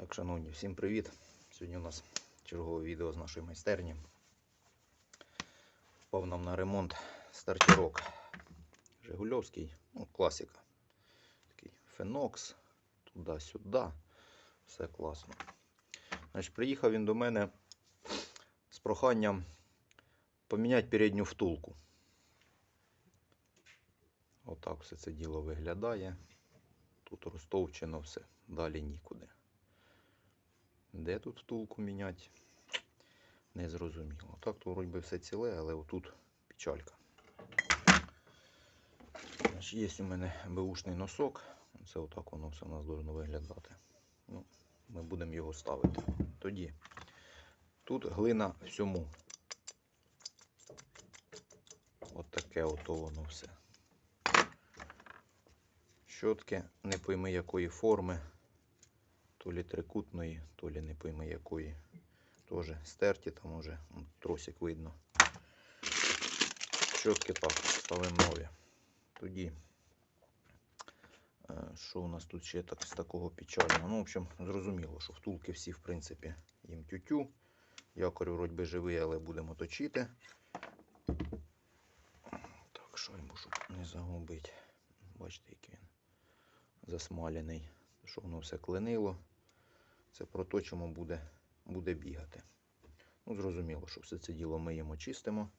Так, шановні, всім привіт! Сьогодні у нас чергове відео з нашої майстерні. Впав нам на ремонт стартірок Жигульовський, ну, класика. Такий Фенокс, туди-сюди. Все класно. Значить, приїхав він до мене з проханням поміняти передню втулку. Отак все це діло виглядає. Тут розтовчено все, далі нікуди. Де тут втулку міняти? Не зрозуміло. Так то вроді все ціле, але отут печалька. Є у мене беушний носок. Це отак воно все у нас должно виглядати. Ну, ми будемо його ставити. Тоді тут глина всьому. От таке ото воно все. Щотки не пойми якої форми то лі трикутної, то лі не пойми якої. Теж стерті, там уже тросик видно. Щотки так, ставимо нові. Тоді, е, що у нас тут ще так, з такого печального? Ну, в общем, зрозуміло, що втулки всі, в принципі, їм тютю. Якорь вроді би живий, але будемо точити. Так, шайбу, щоб не загубити. Бачите, який він засмалений. Що воно все клинило. Це про те, чому буде, буде бігати. Ну, зрозуміло, що все це діло миємо, чистимо.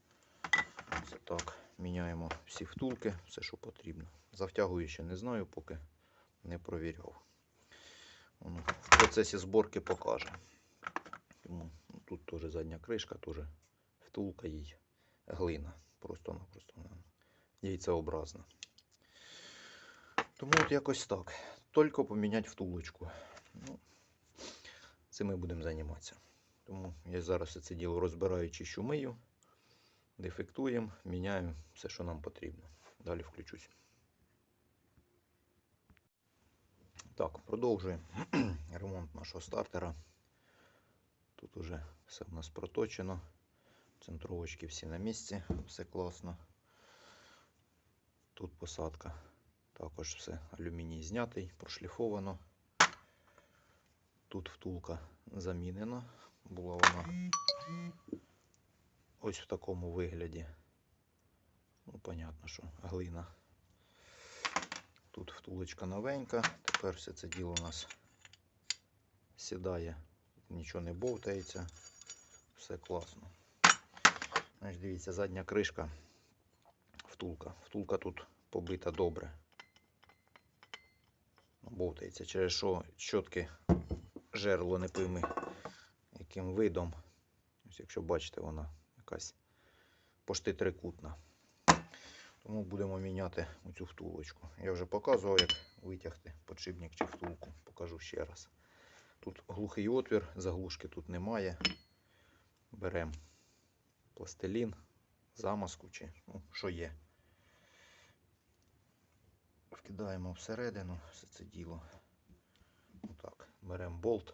Це так, міняємо всі втулки, все, що потрібно. Завтягую ще не знаю, поки не провіряв. В процесі зборки покаже. Тому тут теж задня кришка, теж втулка їй глина. Просто-напросто яйцеобразна. Тому от якось так. Тільки поміняти втулочку. Ну, цим ми будемо займатися. Тому я зараз це діло розбираю, чищу мию, дефектуємо, міняємо все, що нам потрібно. Далі включусь. Так, продовжуємо ремонт нашого стартера. Тут уже все в нас проточено. Центровочки всі на місці, все класно. Тут посадка. Також все алюміній знятий, прошліфовано. Тут втулка замінена. Була вона ось в такому вигляді. Ну, понятно, що глина. Тут втулочка новенька. Тепер все це діло у нас сідає, нічого не бовтається. Все класно. Значить, дивіться, задня кришка, втулка. Втулка тут побита добре. Бовтається, через що щотки жерло не пойми, яким видом. Ось якщо бачите, вона якась пошти трикутна. Тому будемо міняти оцю втулочку. Я вже показував, як витягти подшипник чи втулку. Покажу ще раз. Тут глухий отвір, заглушки тут немає. Беремо пластилін, замазку чи ну, що є. Вкидаємо всередину все це діло. Отак. Беремо болт,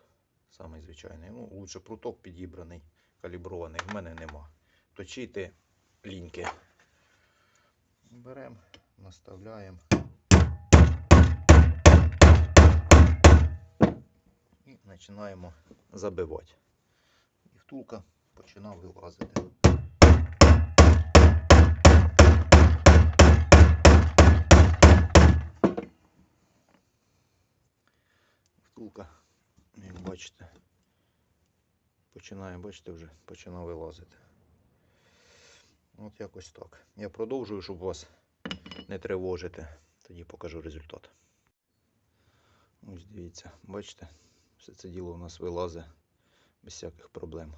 самий звичайний. Ну, лучше пруток підібраний, калібрований. В мене нема. Точити ліньки. Беремо, наставляємо. І починаємо забивати. І втулка починає вилазити. Втулка, бачите, починає, бачите, вже починає вилазити. От якось так. Я продовжую, щоб вас не тривожити. Тоді покажу результат. Ось дивіться, бачите, все це діло у нас вилазить без всяких проблем.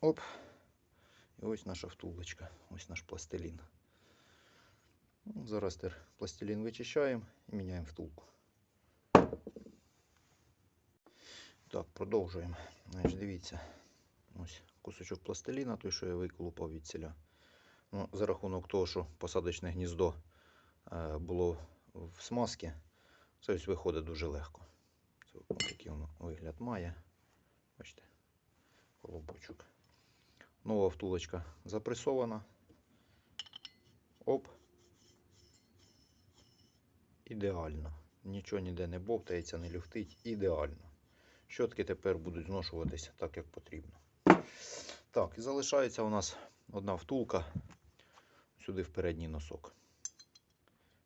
Оп. І ось наша втулочка, ось наш пластилін. Ну, Зараз тепер пластилін вичищаємо і міняємо втулку. Так, продовжуємо. Значить, дивіться, ось кусочок пластиліна, той, що я виколупав від ціля. Ну, за рахунок того, що посадочне гніздо е, було в смазці, це ось виходить дуже легко. Це ось такий воно вигляд має. Бачите, колобочок. Нова втулочка запресована. Оп. Ідеально. Нічого ніде не бовтається, не люфтить. Ідеально. Щотки тепер будуть зношуватися так, як потрібно. Так, і залишається у нас одна втулка сюди в передній носок.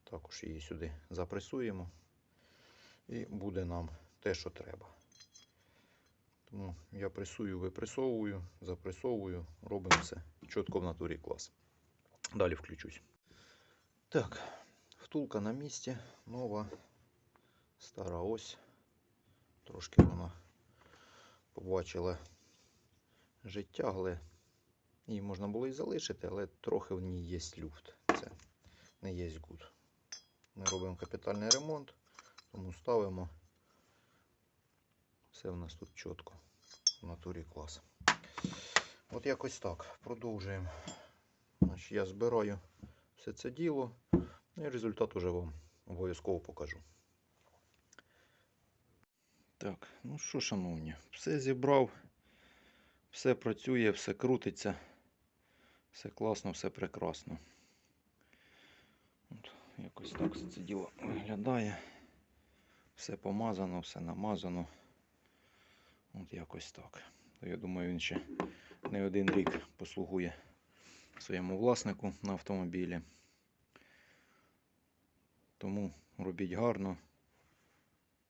Також її сюди запресуємо. І буде нам те, що треба. Тому я пресую, випресовую, запресовую, робимо все чітко в натурі клас. Далі включусь. Так, втулка на місці, нова, стара ось. Трошки вона побачила життя, але її можна було і залишити, але трохи в ній є люфт. Це не є гуд. Ми робимо капітальний ремонт, тому ставимо. Все в нас тут чітко. В натурі клас. От якось так. Продовжуємо. Значить, я збираю все це діло. Ну і результат уже вам обов'язково покажу. Так, ну що, шановні, все зібрав, все працює, все крутиться, все класно, все прекрасно. От, якось так це діло виглядає. Все помазано, все намазано. От якось так. Я думаю, він ще не один рік послугує своєму власнику на автомобілі. Тому робіть гарно,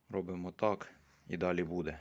робимо так і далі буде.